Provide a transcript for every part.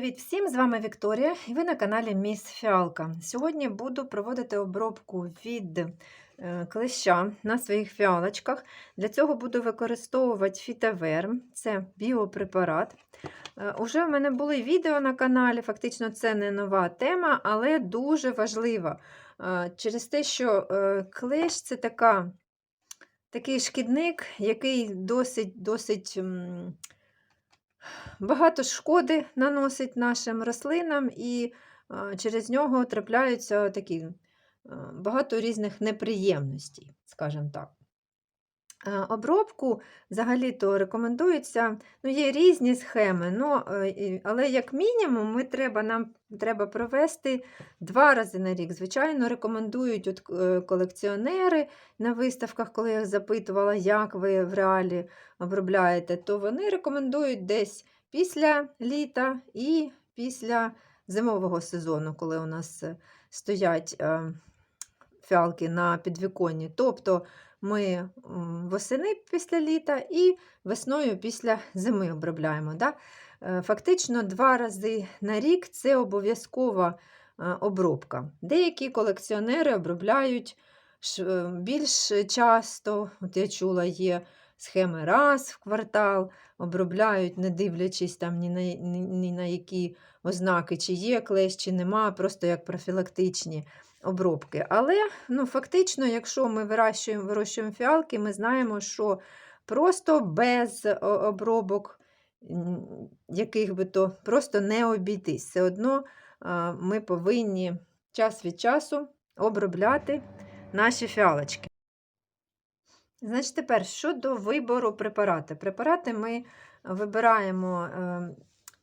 Привіт всім! З вами Вікторія і ви на каналі Міс Фіалка. Сьогодні буду проводити обробку від е, клеща на своїх фіалочках. Для цього буду використовувати фітаверм, це біопрепарат. Е, Уже в мене були відео на каналі, фактично це не нова тема, але дуже важлива. Е, Через те, що клещ це така, такий шкідник, який досить досить. Багато шкоди наносить нашим рослинам, і через нього трапляються такі багато різних неприємностей, скажімо так. Е, Обробку взагалі-то рекомендується, ну, є різні схеми, ну, але як мінімум ми треба, нам треба провести два рази на рік. Звичайно, рекомендують от, е, колекціонери на виставках, коли я запитувала, як ви в реалі обробляєте, то вони рекомендують десь після літа і після зимового сезону, коли у нас стоять фіалки на підвіконні. Тобто ми восени після літа і весною після зими обробляємо. Да? Е, Фактично два рази на рік це обов'язкова е, обробка. Деякі колекціонери обробляють е, більш часто, от я чула, є схеми раз в квартал, обробляють, не дивлячись там ні на, ні, ні на які ознаки, чи є клещ, чи нема, просто як профілактичні обробки. Але ну, фактично, якщо ми вирощуємо, вирощуємо фіалки, ми знаємо, що просто без обробок, яких би то просто не обійтись. Все одно ми повинні час від часу обробляти наші фіалочки. Значить, тепер щодо вибору препарати. Препарати ми вибираємо е,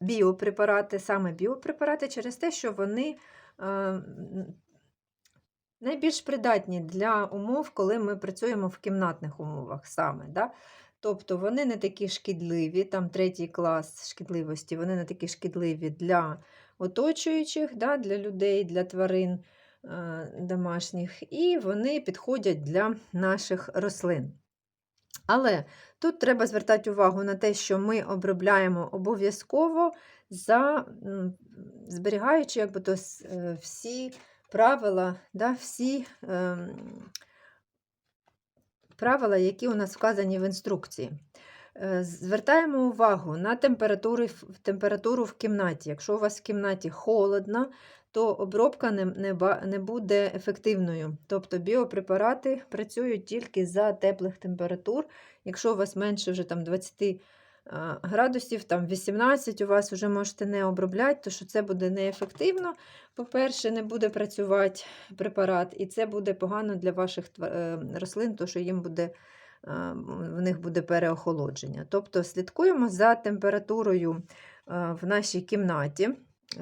біопрепарати, саме біопрепарати, через те, що вони е, найбільш придатні для умов, коли ми працюємо в кімнатних умовах саме. Да? Тобто вони не такі шкідливі, там третій клас шкідливості, вони не такі шкідливі для оточуючих, да, для людей, для тварин е, домашніх, і вони підходять для наших рослин. Але тут треба звертати увагу на те, що ми обробляємо обов'язково за зберігаючи якби, то, е, всі правила, да, всі ем, правила, які у нас вказані в інструкції. Е, Звертаємо увагу на температури, температуру в кімнаті. Якщо у вас в кімнаті холодно, то обробка не, не, буде ефективною. Тобто біопрепарати працюють тільки за теплих температур. Якщо у вас менше вже там 20 а, градусів, там 18 у вас вже можете не обробляти, то що це буде неефективно. По-перше, не буде працювати препарат, і це буде погано для ваших е, рослин, то що їм буде, в них буде переохолодження. Тобто слідкуємо за температурою в нашій кімнаті.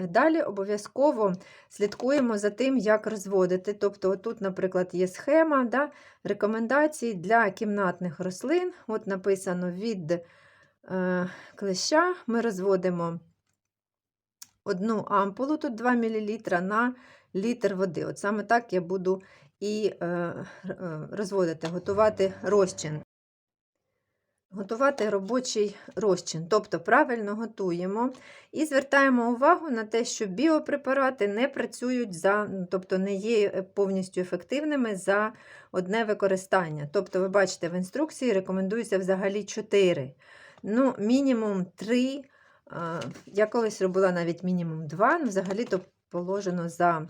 Далі обов'язково слідкуємо за тим, як розводити. Тобто, тут, наприклад, є схема да, рекомендацій для кімнатних рослин. От написано від клеща ми розводимо одну ампулу, тут 2 мл на літр води. От саме так я буду і е, е, розводити, готувати розчин. Готувати робочий розчин, тобто правильно готуємо і звертаємо увагу на те, що біопрепарати не працюють за, ну, тобто не є е, повністю ефективними за одне використання. Тобто, ви бачите, в інструкції рекомендується взагалі 4. Ну, мінімум 3. Я колись робила навіть мінімум 2, ну, взагалі-то положено за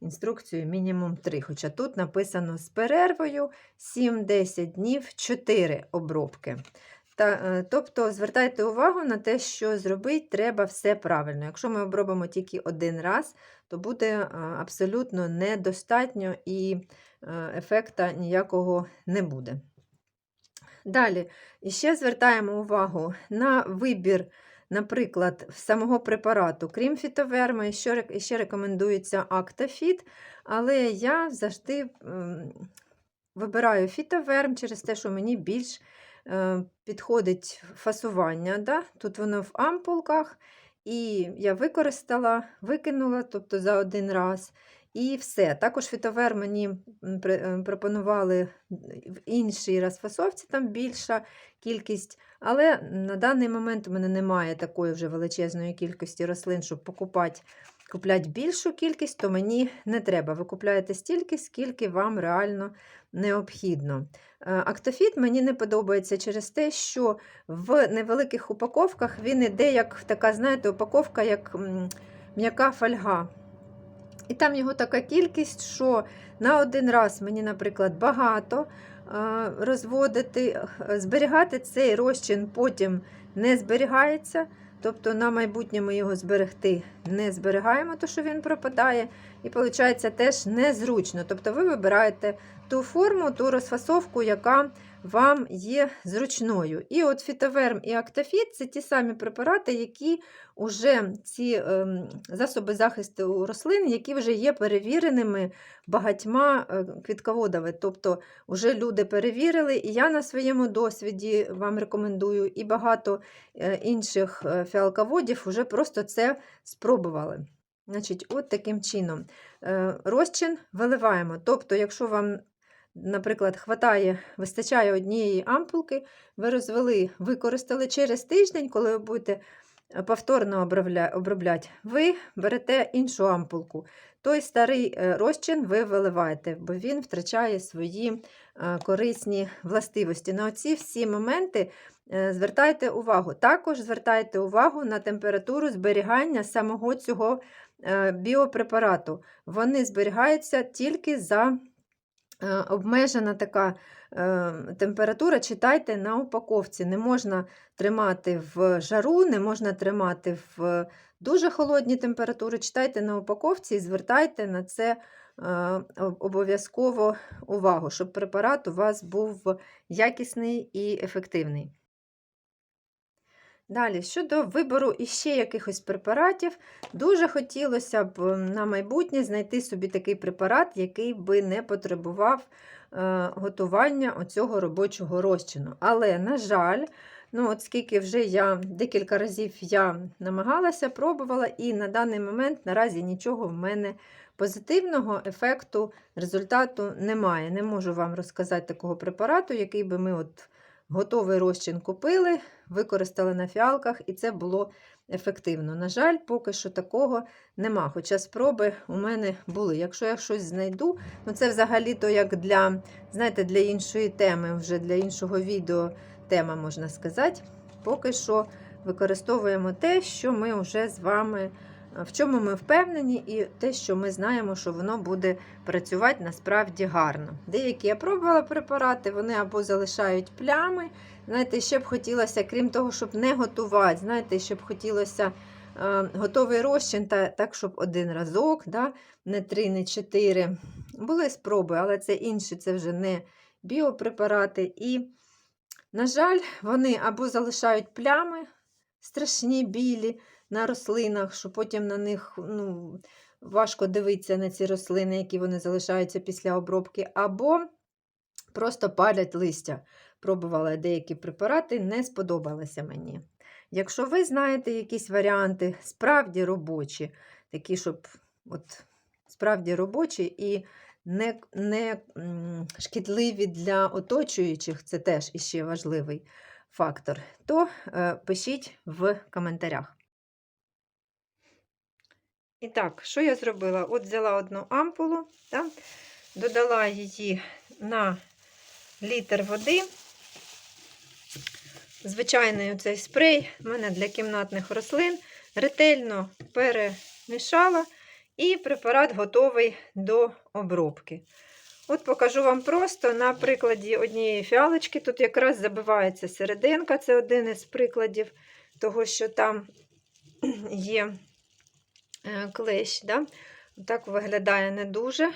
інструкцією мінімум 3. Хоча тут написано з перервою 7-10 днів 4 обробки. Та, е, тобто звертайте увагу на те, що зробити треба все правильно. Якщо ми обробимо тільки один раз, то буде е, абсолютно недостатньо і е, ефекта ніякого не буде. Далі, ще звертаємо увагу на вибір, наприклад, самого препарату. Крім фітоверми, ще, рекомендується Актафіт, але я завжди ем, вибираю фітоверм через те, що мені більш е, підходить фасування. Да? Тут воно в ампулках, і я використала, викинула, тобто за один раз. І все. Також фітовер мені пропонували в іншій розфасовці, там більша кількість. Але на даний момент у мене немає такої вже величезної кількості рослин, щоб покупати купляти більшу кількість, то мені не треба. Ви купляєте стільки, скільки вам реально необхідно. Е, Актофіт мені не подобається через те, що в невеликих упаковках він іде як така, знаєте, упаковка, як м'яка фольга. І там його така кількість, що на один раз мені, наприклад, багато розводити, зберігати цей розчин потім не зберігається. Тобто на майбутнє ми його зберегти не зберігаємо, то що він пропадає. І виходить теж незручно. Тобто ви вибираєте ту форму, ту розфасовку, яка вам є зручною. І от фітоверм і актофіт це ті самі препарати, які вже ці ем, засоби захисту рослин, які вже є перевіреними багатьма е, квітководами. Тобто вже люди перевірили, і я на своєму досвіді вам рекомендую, і багато е, інших е, фіалководів вже просто це спробували. Значить, от таким чином. Розчин виливаємо. Тобто, якщо вам, наприклад, хватає, вистачає однієї ампулки, ви розвели, використали через тиждень, коли ви будете е, повторно обробляти, ви берете іншу ампулку. Той старий е, розчин ви виливаєте, бо він втрачає свої е, корисні властивості. На оці всі моменти звертайте увагу. Також звертайте увагу на температуру зберігання самого цього біопрепарату. Вони зберігаються тільки за обмежена така е, температура. Читайте на упаковці. Не можна тримати в жару, не можна тримати в дуже холодні температури. Читайте на упаковці і звертайте на це е, обов'язково увагу, щоб препарат у вас був якісний і ефективний. Далі, щодо вибору іще якихось препаратів, дуже хотілося б на майбутнє знайти собі такий препарат, який би не потребував е, готування оцього робочого розчину. Але, на жаль, ну от скільки вже я декілька разів я намагалася, пробувала, і на даний момент наразі нічого в мене позитивного ефекту, результату немає. Не можу вам розказати такого препарату, який би ми от готовий розчин купили, використали на фіалках, і це було ефективно. На жаль, поки що такого нема. Хоча спроби у мене були. Якщо я щось знайду, ну це взагалі-то як для, знаєте, для іншої теми, вже для іншого відео тема, можна сказати. Поки що використовуємо те, що ми вже з вами, в чому ми впевнені, і те, що ми знаємо, що воно буде працювати насправді гарно. Деякі я пробувала препарати, вони або залишають плями. Знаєте, ще б хотілося, крім того, щоб не готувати, знаєте, ще б хотілося е, готовий розчин, та, так, щоб один разок, да, не три, не чотири. Були спроби, але це інші, це вже не біопрепарати. І, на жаль, вони або залишають плями страшні білі на рослинах, що потім на них ну, важко дивитися на ці рослини, які вони залишаються після обробки, або просто палять листя. Пробувала деякі препарати, не сподобалося мені. Якщо ви знаєте якісь варіанти, справді робочі, такі, щоб от, справді робочі і не, не шкідливі для оточуючих, це теж іще важливий фактор, то е, пишіть в коментарях. І так, що я зробила? От взяла одну ампулу, да, додала її на літр води. Звичайний цей спрей в мене для кімнатних рослин. Ретельно перемішала, і препарат готовий до обробки. От покажу вам просто на прикладі однієї фіалочки. Тут якраз забивається серединка, це один із прикладів того, що там є клещ. Да? Так виглядає не дуже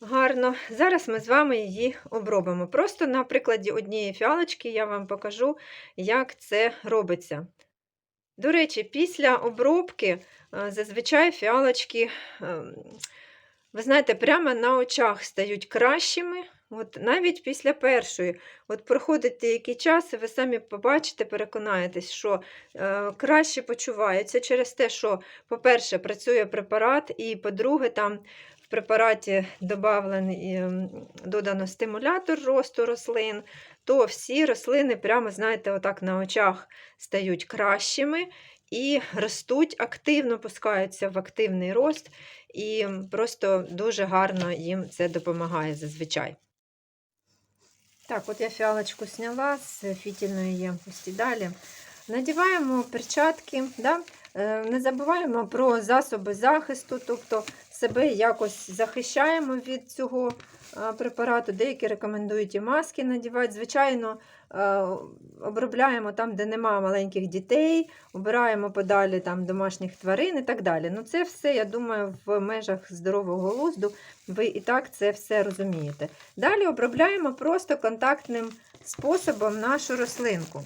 гарно. Зараз ми з вами її обробимо. Просто на прикладі однієї фіалочки я вам покажу, як це робиться. До речі, після обробки е, зазвичай фіалочки, ем, ви знаєте, прямо на очах стають кращими. От навіть після першої, от проходить деякий час, і ви самі побачите, переконаєтесь, що е, краще почуваються через те, що, по-перше, працює препарат, і по-друге, там в препараті добавлений, ем, додано стимулятор росту рослин, то всі рослини, прямо, знаєте, отак на очах стають кращими і ростуть активно, пускаються в активний рост, і просто дуже гарно їм це допомагає зазвичай. Так, от я фіалочку зняла з фітільної ємкості. Далі надіваємо перчатки. Да? Е, Не забуваємо про засоби захисту, тобто себе якось захищаємо від цього препарату. Деякі рекомендують і маски надівати. Звичайно, обробляємо там, де немає маленьких дітей, обираємо подалі там, домашніх тварин і так далі. Ну, Це все, я думаю, в межах здорового глузду. Ви і так це все розумієте. Далі обробляємо просто контактним способом нашу рослинку.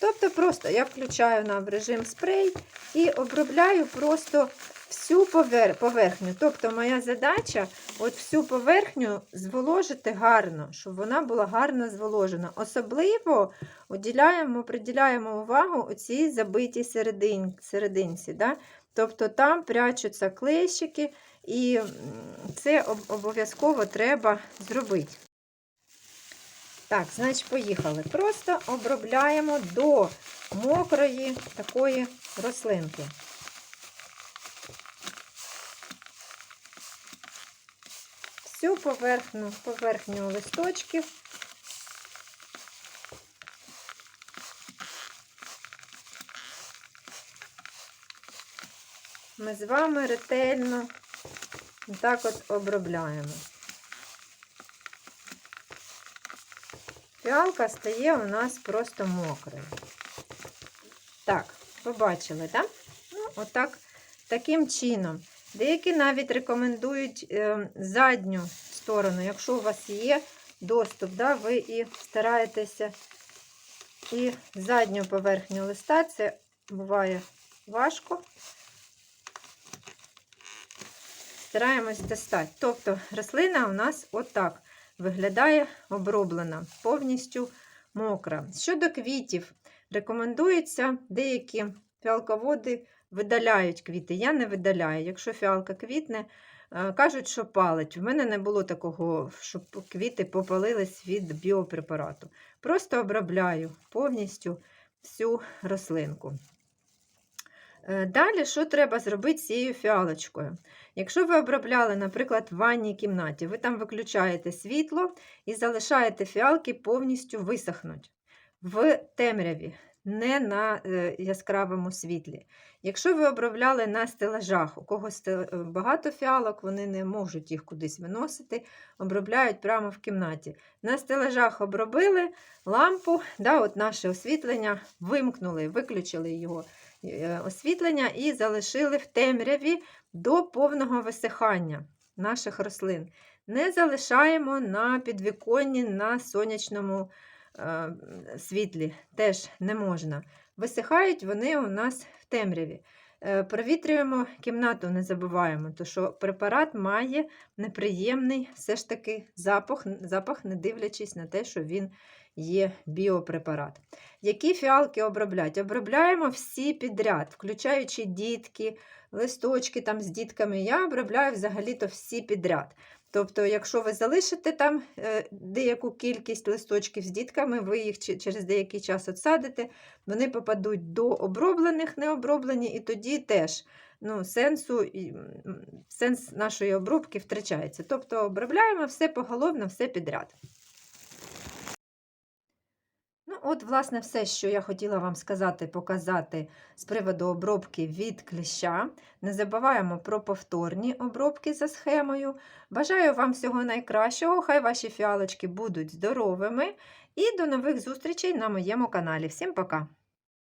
Тобто просто я включаю на режим спрей і обробляю просто всю повер- поверхню. Тобто моя задача от всю поверхню зволожити гарно, щоб вона була гарно зволожена. Особливо уділяємо, приділяємо увагу оцій забитій середин, серединці. Да? Тобто там прячуться клещики, і це обов'язково треба зробити. Так, значить, поїхали. Просто обробляємо до мокрої такої рослинки. Всю поверхню, поверхню листочків. Ми з вами ретельно так от обробляємо. Фіалка стає у нас просто мокрою. Так, побачили, так? Ну, отак, таким чином. Деякі навіть рекомендують е, задню сторону, якщо у вас є доступ, да, ви і стараєтеся і задню поверхню листа, це буває важко. Стараємось достати. Тобто рослина у нас отак виглядає оброблена, повністю мокра. Щодо квітів, рекомендується деякі фіалководи видаляють квіти. Я не видаляю. Якщо фіалка квітне, е, кажуть, що палить. В мене не було такого, щоб квіти попалились від біопрепарату. Просто обробляю повністю всю рослинку. Е, Далі, що треба зробити з цією фіалочкою? Якщо ви обробляли, наприклад, в ванній кімнаті, ви там виключаєте світло і залишаєте фіалки повністю висохнуть в темряві, не на е, яскравому світлі. Якщо ви обробляли на стелажах, у когось е, багато фіалок, вони не можуть їх кудись виносити, обробляють прямо в кімнаті. На стелажах обробили лампу, да, от наше освітлення вимкнули, виключили його е, освітлення і залишили в темряві до повного висихання наших рослин. Не залишаємо на підвіконні на сонячному світлі, теж не можна. Висихають вони у нас в темряві. Е, Провітрюємо кімнату, не забуваємо, тому що препарат має неприємний все ж таки запах, запах, не дивлячись на те, що він є біопрепарат. Які фіалки обробляти? Обробляємо всі підряд, включаючи дітки, листочки там з дітками. Я обробляю взагалі-то всі підряд. Тобто, якщо ви залишите там е, деяку кількість листочків з дітками, ви їх через деякий час отсадите, вони попадуть до оброблених, необроблені, і тоді теж ну, сенсу, сенс нашої обробки втрачається. Тобто обробляємо все поголовно, все підряд. От, власне, все, що я хотіла вам сказати, показати з приводу обробки від кліща. Не забуваємо про повторні обробки за схемою. Бажаю вам всього найкращого. Хай ваші фіалочки будуть здоровими. І до нових зустрічей на моєму каналі. Всім пока!